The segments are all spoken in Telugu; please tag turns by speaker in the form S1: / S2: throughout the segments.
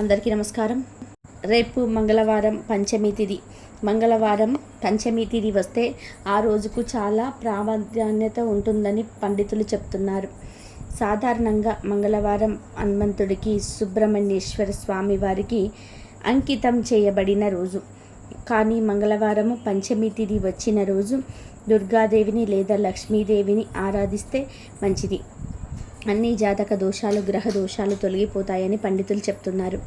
S1: అందరికీ నమస్కారం. రేపు మంగళవారం పంచమి తిథి మంగళవారం పంచమి తిథి వస్తే ఆ రోజుకు చాలా ప్రాధాన్యత ఉంటుందని పండితులు చెప్తున్నారు. సాధారణంగా మంగళవారం హనుమంతుడికి సుబ్రహ్మణ్యేశ్వర స్వామి వారికి అంకితం చేయబడిన రోజు. కానీ మంగళవారము పంచమి తిథి వచ్చిన రోజు దుర్గాదేవిని లేదా లక్ష్మీదేవిని ఆరాధిస్తే మంచిది. అన్ని జాతక దోషాలు గ్రహ దోషాలు తొలగిపోతాయని పండితులు చెప్తున్నారు.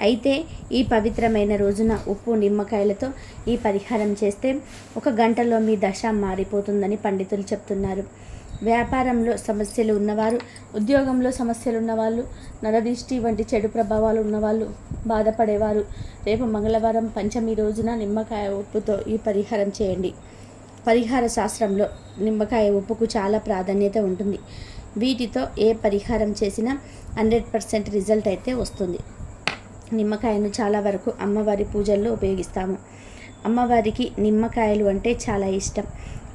S1: అయితే ఈ పవిత్రమైన రోజున ఉప్పు నిమ్మకాయలతో ఈ పరిహారం చేస్తే ఒక గంటలో మీ దశ మారిపోతుందని పండితులు చెప్తున్నారు. వ్యాపారంలో సమస్యలు ఉన్నవారు ఉద్యోగంలో సమస్యలు ఉన్నవాళ్ళు నరదిష్టి వంటి చెడు ప్రభావాలు ఉన్నవాళ్ళు బాధపడేవారు రేపు మంగళవారం పంచమి రోజున నిమ్మకాయ ఉప్పుతో ఈ పరిహారం చేయండి. పరిహార శాస్త్రంలో నిమ్మకాయ ఉప్పుకు చాలా ప్రాధాన్యత ఉంటుంది. వీటితో ఏ పరిహారం చేసినా హండ్రెడ్ పర్సెంట్ రిజల్ట్ అయితే వస్తుంది. నిమ్మకాయను చాలా వరకు అమ్మవారి పూజల్లో ఉపయోగిస్తాము. అమ్మవారికి నిమ్మకాయలు అంటే చాలా ఇష్టం.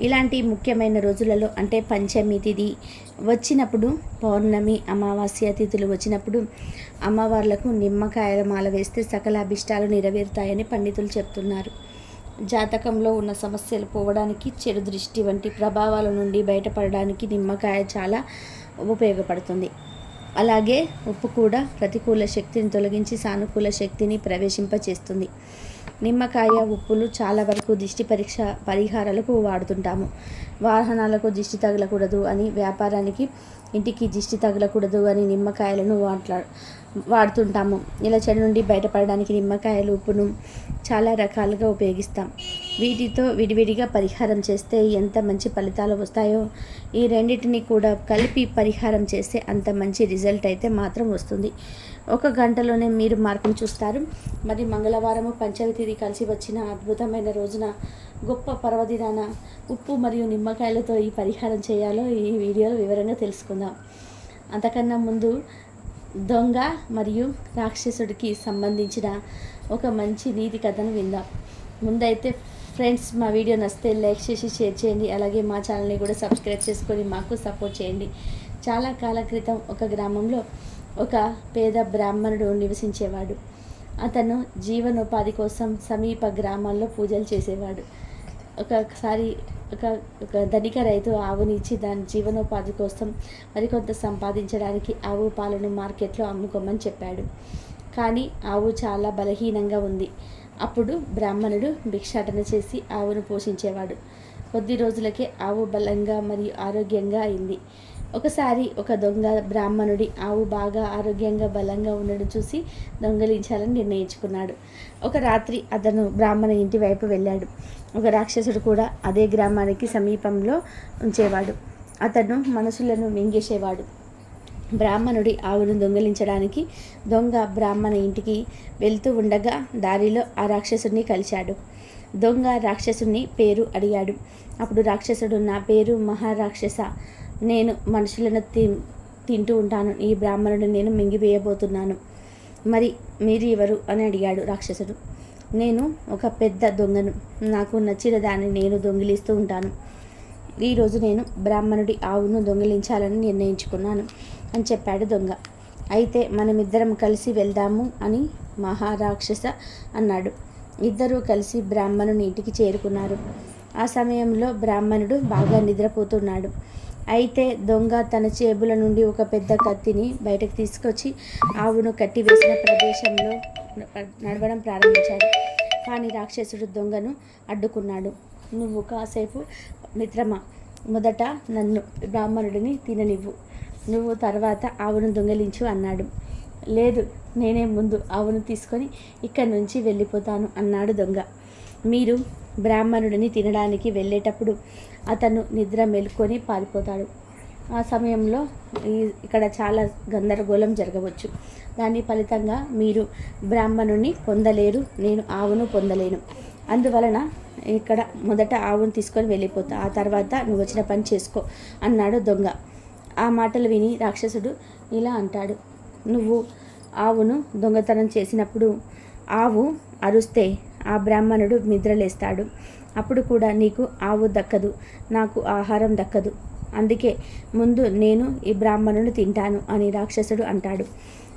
S1: ఇలాంటి ముఖ్యమైన రోజులలో అంటే పంచమి తిథి వచ్చినప్పుడు పౌర్ణమి అమావాస్య తిథులు వచ్చినప్పుడు అమ్మవార్లకు నిమ్మకాయల మాల వేస్తే సకల అభిష్టాలు నెరవేరుతాయని పండితులు చెప్తున్నారు. జాతకంలో ఉన్న సమస్యలు పోవడానికి చెడు దృష్టి వంటి ప్రభావాల నుండి బయటపడడానికి నిమ్మకాయ చాలా ఉపయోగపడుతుంది. అలాగే ఉప్పు కూడా ప్రతికూల శక్తిని తొలగించి సానుకూల శక్తిని ప్రవేశింపచేస్తుంది. నిమ్మకాయ ఉప్పులు చాలా వరకు దిష్టి పరీక్ష పరిహారాలకు వాడుతుంటాము. వాహనాలకు దిష్టి తగలకూడదు అని వ్యాపారానికి ఇంటికి దిష్టి తగలకూడదు అని నిమ్మకాయలను వాట్లా వాడుతుంటాము. ఇలా చెడు నుండి బయటపడడానికి నిమ్మకాయలు ఉప్పును చాలా రకాలుగా ఉపయోగిస్తాం. వీటితో విడివిడిగా పరిహారం చేస్తే ఎంత మంచి ఫలితాలు వస్తాయో ఈ రెండింటిని కూడా కలిపి పరిహారం చేస్తే అంత మంచి రిజల్ట్ అయితే మాత్రం వస్తుంది. ఒక గంటలోనే మీరు మార్పును చూస్తారు. మరి మంగళవారము పంచమి తిది కలిసి వచ్చిన అద్భుతమైన రోజున గొప్ప పర్వదినాన ఉప్పు మరియు నిమ్మకాయలతో ఈ పరిహారం చేయాలో ఈ వీడియోలో వివరంగా తెలుసుకుందాం. అంతకన్నా ముందు దొంగ మరియు రాక్షసుడికి సంబంధించిన ఒక మంచి నీతి కథను విందాం. ముందైతే ఫ్రెండ్స్ మా వీడియో నచ్చితే లైక్ చేసి షేర్ చేయండి. అలాగే మా ఛానల్ని కూడా సబ్స్క్రైబ్ చేసుకొని మాకు సపోర్ట్ చేయండి. చాలా కాలం క్రితం ఒక గ్రామంలో ఒక పేద బ్రాహ్మణుడు నివసించేవాడు. అతను జీవనోపాధి కోసం సమీప గ్రామాల్లో పూజలు చేసేవాడు. ఒకసారి ధనిక రైతు ఆవుని ఇచ్చి దాని జీవనోపాధి కోసం మరికొంత సంపాదించడానికి ఆవు పాలను మార్కెట్లో అమ్ముకోమని చెప్పాడు. కానీ ఆవు చాలా బలహీనంగా ఉంది. అప్పుడు బ్రాహ్మణుడు భిక్షాటన చేసి ఆవును పోషించేవాడు. కొద్ది రోజులకే ఆవు బలంగా మరియు ఆరోగ్యంగా అయింది. ఒకసారి ఒక దొంగ బ్రాహ్మణుడి ఆవు బాగా ఆరోగ్యంగా బలంగా ఉండడం చూసి దొంగలించాలని నిర్ణయించుకున్నాడు. ఒక రాత్రి అతను బ్రాహ్మణ ఇంటి వైపు వెళ్ళాడు. ఒక రాక్షసుడు కూడా అదే గ్రామానికి సమీపంలో ఉంచేవాడు. అతను మనసులను మింగేసేవాడు. బ్రాహ్మణుడి ఆవును దొంగలించడానికి దొంగ బ్రాహ్మణ ఇంటికి వెళ్తూ ఉండగా దారిలో ఆ రాక్షసుడిని కలిశాడు. దొంగ రాక్షసుని పేరు అడిగాడు. అప్పుడు రాక్షసుడు నా పేరు మహారాక్షస. నేను మనుషులను తి తింటూ ఉంటాను. ఈ బ్రాహ్మణుడు నేను మింగివేయబోతున్నాను. మరి మీరు ఎవరు అని అడిగాడు రాక్షసుడు. నేను ఒక పెద్ద దొంగను. నాకు నచ్చిన దాన్ని నేను దొంగిలిస్తూ ఉంటాను. ఈరోజు నేను బ్రాహ్మణుడి ఆవును దొంగిలించాలని నిర్ణయించుకున్నాను అని చెప్పాడు దొంగ. అయితే మనమిద్దరం కలిసి వెళ్దాము అని మహారాక్షస అన్నాడు. ఇద్దరూ కలిసి బ్రాహ్మణుని ఇంటికి చేరుకున్నారు. ఆ సమయంలో బ్రాహ్మణుడు బాగా నిద్రపోతున్నాడు. అయితే దొంగ తన చేబుల నుండి ఒక పెద్ద కత్తిని బయటకు తీసుకొచ్చి ఆవును కట్టివేసిన ప్రదేశంలో నడవడం ప్రారంభించాడు. కానీ రాక్షసుడు దొంగను అడ్డుకున్నాడు. నువ్వు కాసేపు మిత్రమా? మొదట నన్ను బ్రాహ్మణుడిని తిననివ్వు. నువ్వు తర్వాత ఆవును దొంగలించు అన్నాడు. లేదు నేనే ముందు ఆవును తీసుకొని ఇక్కడి నుంచి వెళ్ళిపోతాను అన్నాడు దొంగ. మీరు బ్రాహ్మణుడిని తినడానికి వెళ్ళేటప్పుడు అతను నిద్ర మెలుకొని పారిపోతాడు. ఆ సమయంలో ఈ ఇక్కడ చాలా గందరగోళం జరగవచ్చు. దాని ఫలితంగా మీరు బ్రాహ్మణుని పొందలేరు నేను ఆవును పొందలేను. అందువలన ఇక్కడ మొదట ఆవును తీసుకొని వెళ్ళిపోతా ఆ తర్వాత నువ్వు వచ్చిన పని చేసుకో అన్నాడు దొంగ. ఆ మాటలు విని రాక్షసుడు ఇలా అంటాడు. నువ్వు ఆవును దొంగతనం చేసినప్పుడు ఆవు అరుస్తే ఆ బ్రాహ్మణుడు నిద్రలేస్తాడు. అప్పుడు కూడా నీకు ఆవు దక్కదు నాకు ఆహారం దక్కదు. అందుకే ముందు నేను ఈ బ్రాహ్మణుని తింటాను అని రాక్షసుడు అంటాడు.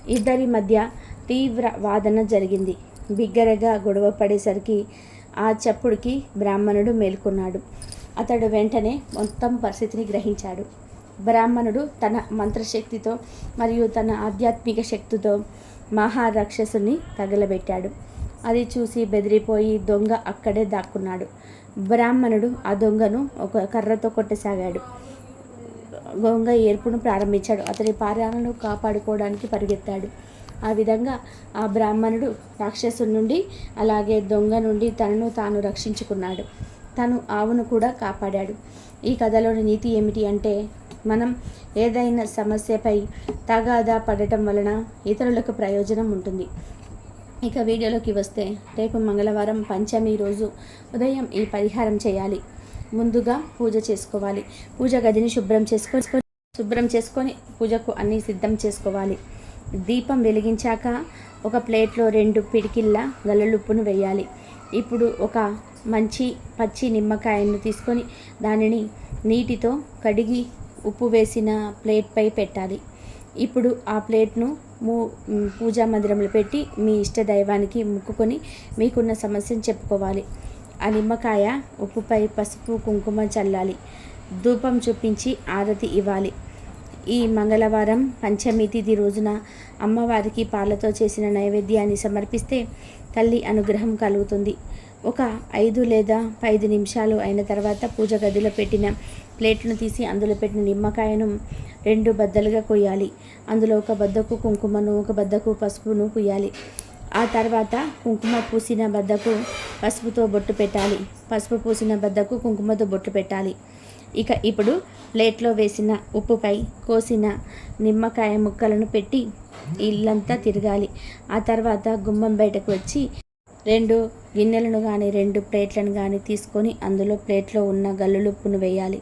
S1: ఇద్దరి మధ్య తీవ్ర వాదన జరిగింది. బిగ్గరగా గొడవ పడేసరికి ఆ చప్పుడుకి బ్రాహ్మణుడు మేల్కొన్నాడు. అతడు వెంటనే మొత్తం పరిస్థితిని గ్రహించాడు. బ్రాహ్మణుడు తన మంత్రశక్తితో మరియు తన ఆధ్యాత్మిక శక్తితో మహారాక్షసుని తగలబెట్టాడు. అది చూసి బెదిరిపోయి దొంగ అక్కడే దాక్కున్నాడు. బ్రాహ్మణుడు ఆ దొంగను ఒక కర్రతో కొట్టసాగాడు. దొంగ ఏర్పును ప్రారంభించాడు. అతని పారాలను కాపాడుకోవడానికి పరిగెత్తాడు. ఆ విధంగా ఆ బ్రాహ్మణుడు రాక్షసుడి నుండి అలాగే దొంగ నుండి తనను తాను రక్షించుకున్నాడు. తను ఆవును కూడా కాపాడాడు. ఈ కథలోని నీతి ఏమిటి అంటే మనం ఏదైనా సమస్యపై తగాదా పడటం వలన ఇతరులకు ప్రయోజనం ఉంటుంది. ఇక వీడియోలోకి వస్తే రేపు మంగళవారం పంచమి రోజు ఉదయం ఈ పరిహారం చేయాలి. ముందుగా పూజ చేసుకోవాలి. పూజ గదిని శుభ్రం చేసుకో శుభ్రం చేసుకొని పూజకు అన్నీ సిద్ధం చేసుకోవాలి. దీపం వెలిగించాక ఒక ప్లేట్లో రెండు పిడికిళ్ళ గల్లలుప్పును వేయాలి. ఇప్పుడు ఒక మంచి పచ్చి నిమ్మకాయను తీసుకొని దానిని నీటితో కడిగి ఉప్పు వేసిన ప్లేట్పై పెట్టాలి. ఇప్పుడు ఆ ప్లేట్ను మూ పూజా మందిరంలో పెట్టి మీ ఇష్ట దైవానికి ముక్కుకొని మీకున్న సమస్యను చెప్పుకోవాలి. ఆ నిమ్మకాయ ఉప్పుపై పసుపు కుంకుమ చల్లాలి. ధూపం చూపించి ఆరతి ఇవ్వాలి. ఈ మంగళవారం పంచమి తిథి రోజున అమ్మవారికి పాలతో చేసిన నైవేద్యాన్ని సమర్పిస్తే తల్లి అనుగ్రహం కలుగుతుంది. ఒక ఐదు లేదా ఐదు నిమిషాలు అయిన తర్వాత పూజ గదిలో పెట్టిన ప్లేట్ను తీసి అందులో పెట్టిన నిమ్మకాయను రెండు బద్దలుగా కొయ్యాలి. అందులో ఒక బద్దకు కుంకుమను ఒక బద్దకు పసుపును పుయ్యాలి. ఆ తర్వాత కుంకుమ పూసిన బద్దకు పసుపుతో బొట్టు పెట్టాలి. పసుపు పూసిన బద్దకు కుంకుమతో బొట్టు పెట్టాలి. ఇక ఇప్పుడు ప్లేట్లో వేసిన ఉప్పుపై కోసిన నిమ్మకాయ ముక్కలను పెట్టి ఇల్లంతా తిరగాలి. ఆ తర్వాత గుమ్మం బయటకు వచ్చి రెండు గిన్నెలను కానీ రెండు ప్లేట్లను కానీ తీసుకొని అందులో ప్లేట్లో ఉన్న గల్లులుప్పును వేయాలి.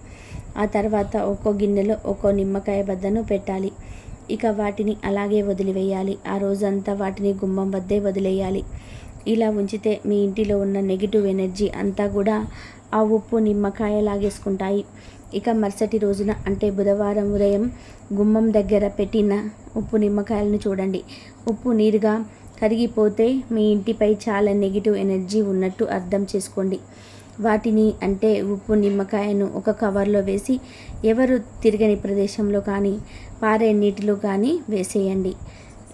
S1: ఆ తర్వాత ఒక్కో గిన్నెలో ఒక్కో నిమ్మకాయ బద్దను పెట్టాలి. ఇక వాటిని అలాగే వదిలివేయాలి. ఆ రోజంతా వాటిని గుమ్మం వద్దే వదిలేయాలి. ఇలా ఉంచితే మీ ఇంటిలో ఉన్న నెగిటివ్ ఎనర్జీ అంతా కూడా ఆ ఉప్పు నిమ్మకాయ లాగేసుకుంటాయి. ఇక మరుసటి రోజున అంటే బుధవారం ఉదయం గుమ్మం దగ్గర పెట్టిన ఉప్పు నిమ్మకాయలను చూడండి. ఉప్పు నీరుగా కరిగిపోతే మీ ఇంటిపై చాలా నెగిటివ్ ఎనర్జీ ఉన్నట్టు అర్థం చేసుకోండి. వాటిని అంటే ఉప్పు నిమ్మకాయను ఒక కవర్లో వేసి ఎవరు తిరగని ప్రదేశంలో కానీ పారే నీటిలో కానీ వేసేయండి.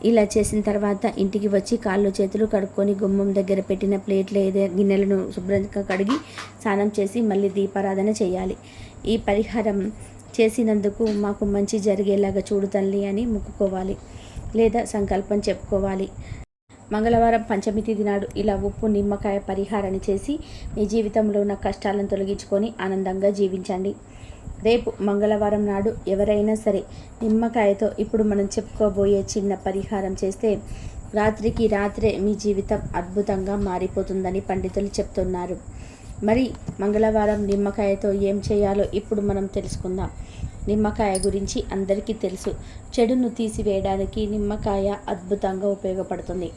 S1: ఇలా చేసిన తర్వాత ఇంటికి వచ్చి కాళ్ళు చేతులు కడుక్కొని గుమ్మం దగ్గర పెట్టిన ప్లేట్లు ఏదో గిన్నెలను శుభ్రంగా కడిగి స్నానం చేసి మళ్ళీ దీపారాధన చేయాలి. ఈ పరిహారం చేసినందుకు మాకు మంచి జరిగేలాగా చూడు తల్లి అని మొక్కుకోవాలి లేదా సంకల్పం చెప్పుకోవాలి. మంగళవారం పంచమి తిథి నాడు ఇలా ఉప్పు నిమ్మకాయ పరిహారాన్ని చేసి మీ జీవితంలో ఉన్న కష్టాలను తొలగించుకొని ఆనందంగా జీవించండి. రేపు మంగళవారం నాడు ఎవరైనా సరే నిమ్మకాయతో ఇప్పుడు మనం చెప్పుకోబోయే చిన్న పరిహారం చేస్తే రాత్రికి రాత్రే మీ జీవితం అద్భుతంగా మారిపోతుందని పండితులు చెప్తున్నారు. మరి మంగళవారం నిమ్మకాయతో ఏం చేయాలో ఇప్పుడు మనం తెలుసుకుందాం. నిమ్మకాయ గురించి అందరికీ తెలుసు. చెడును తీసివేయడానికి నిమ్మకాయ అద్భుతంగా ఉపయోగపడుతుంది.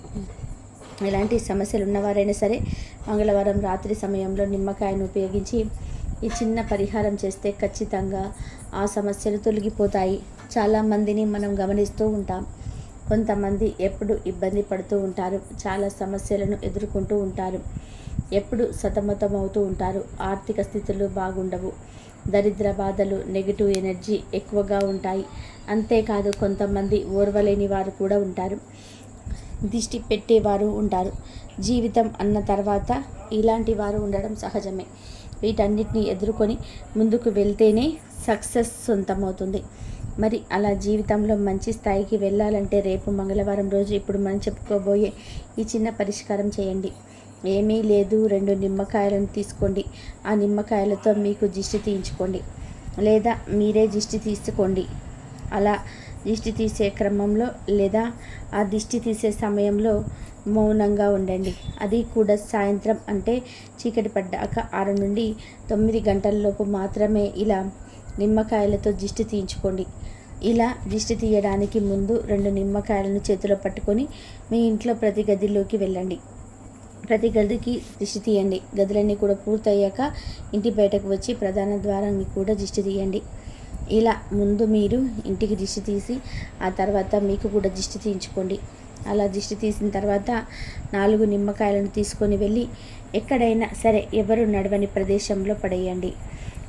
S1: ఎలాంటి సమస్యలు ఉన్నవారైనా సరే మంగళవారం రాత్రి సమయంలో నిమ్మకాయను ఉపయోగించి ఈ చిన్న పరిహారం చేస్తే ఖచ్చితంగా ఆ సమస్యలు తొలగిపోతాయి. చాలామందిని మనం గమనిస్తూ ఉంటాం. కొంతమంది ఎప్పుడు ఇబ్బంది పడుతూ ఉంటారు. చాలా సమస్యలను ఎదుర్కొంటూ ఉంటారు. ఎప్పుడు సతమతం అవుతూ ఉంటారు. ఆర్థిక స్థితులు బాగుండవు. దరిద్ర బాధలు నెగిటివ్ ఎనర్జీ ఎక్కువగా ఉంటాయి. అంతేకాదు కొంతమంది ఓర్వలేని వారు కూడా ఉంటారు. దిష్టి పెట్టేవారు ఉంటారు. జీవితం అన్న తర్వాత ఇలాంటి వారు ఉండడం సహజమే. వీటన్నిటిని ఎదుర్కొని ముందుకు వెళ్తేనే సక్సెస్ సొంతమవుతుంది. మరి అలా జీవితంలో మంచి స్థాయికి వెళ్ళాలంటే రేపు మంగళవారం రోజు ఇప్పుడు మనం చెప్పుకోబోయే ఈ చిన్న పరిష్కారం చేయండి. ఏమీ లేదు. రెండు నిమ్మకాయలను తీసుకోండి. ఆ నిమ్మకాయలతో మీకు దిష్టి తీయించుకోండి. లేదా మీరే దిష్టి తీసుకోండి. అలా దిష్టి తీసే క్రమంలో లేదా ఆ దిష్టి తీసే సమయంలో మౌనంగా ఉండండి. అది కూడా సాయంత్రం అంటే చీకటి పడ్డాక ఆరు నుండి తొమ్మిది గంటలలోపు మాత్రమే ఇలా నిమ్మకాయలతో దిష్టి తీయించుకోండి. ఇలా దిష్టి తీయడానికి ముందు రెండు నిమ్మకాయలను చేతిలో పట్టుకొని మీ ఇంట్లో ప్రతి గదిలోకి వెళ్ళండి. ప్రతి గదికి దిష్టి తీయండి. గదులన్నీ కూడా పూర్తయ్యాక ఇంటి బయటకు వచ్చి ప్రధాన ద్వారాన్ని కూడా దిష్టి తీయండి. ఇలా ముందు మీరు ఇంటికి దిష్టి తీసి ఆ తర్వాత మీకు కూడా దిష్టి తీయించుకోండి. అలా దిష్టి తీసిన తర్వాత నాలుగు నిమ్మకాయలను తీసుకొని వెళ్ళి ఎక్కడైనా సరే ఎవరు నడవని ప్రదేశంలో పడేయండి.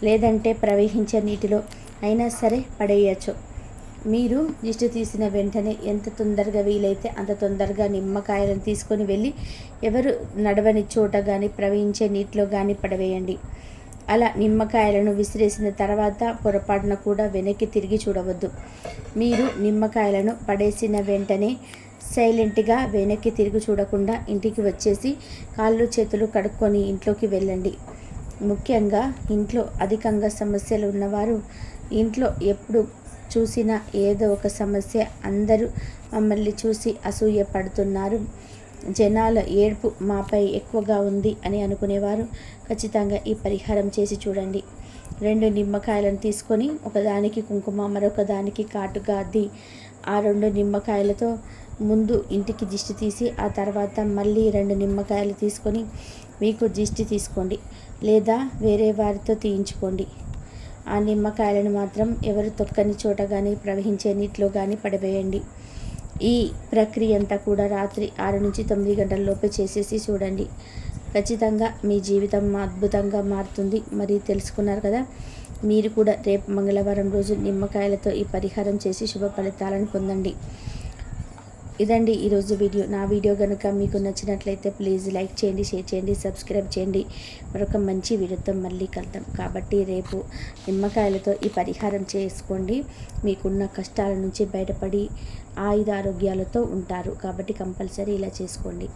S1: లేదంటే ప్రవహించే నీటిలో అయినా సరే పడేయచ్చు. మీరు దిష్టి తీసిన వెంటనే ఎంత తొందరగా వీలైతే అంత తొందరగా నిమ్మకాయలను తీసుకొని వెళ్ళి ఎవరు నడవని చోట కానీ ప్రవహించే నీటిలో కానీ పడవేయండి. అలా నిమ్మకాయలను విసిరేసిన తర్వాత పొరపాటున కూడా వెనక్కి తిరిగి చూడవద్దు. మీరు నిమ్మకాయలను పడేసిన వెంటనే సైలెంట్గా వెనక్కి తిరిగి చూడకుండా ఇంటికి వచ్చేసి కాళ్ళు చేతులు కడుక్కొని ఇంట్లోకి వెళ్ళండి. ముఖ్యంగా ఇంట్లో అధికంగా సమస్యలు ఉన్నవారు ఇంట్లో ఎప్పుడు చూసినా ఏదో ఒక సమస్య అందరూ మమ్మల్ని చూసి అసూయ పడుతున్నారు జనాల ఏడ్పు మాపై ఎక్కువగా ఉంది అని అనుకునేవారు. ఖచ్చితంగా ఈ పరిహారం చేసి చూడండి. రెండు నిమ్మకాయలను తీసుకొని ఒకదానికి కుంకుమ మరొక దానికి కాటుగా అద్ది ఆ రెండు నిమ్మకాయలతో ముందు ఇంటికి దిష్టి తీసి ఆ తర్వాత మళ్ళీ రెండు నిమ్మకాయలు తీసుకొని మీకు దిష్టి తీసుకోండి లేదా వేరే వారితో తీయించుకోండి. ఆ నిమ్మకాయలను మాత్రం ఎవరు తొక్కని చోట కానీ ప్రవహించే నీటిలో కానీ పడవేయండి. ఈ ప్రక్రియ అంతా కూడా రాత్రి ఆరు నుంచి తొమ్మిది గంటల లోపే చేసేసి చూడండి. ఖచ్చితంగా మీ జీవితం అద్భుతంగా మారుతుంది. మరి తెలుసుకున్నారు కదా మీరు కూడా రేపు మంగళవారం రోజు నిమ్మకాయలతో ఈ పరిహారం చేసి శుభ ఫలితాలను పొందండి. ఇదండి ఈరోజు వీడియో. నా వీడియో కనుక మీకు నచ్చినట్లయితే ప్లీజ్ లైక్ చేయండి షేర్ చేయండి సబ్స్క్రైబ్ చేయండి. మరొక మంచి వీడియోతో మళ్ళీ కలుద్దాం. కాబట్టి రేపు నిమ్మకాయలతో ఈ పరిహారం చేసుకోండి. మీకున్న కష్టాల నుంచి బయటపడి ఆయుధ ఆరోగ్యాలతో ఉంటారు. కాబట్టి కంపల్సరీ ఇలా చేసుకోండి.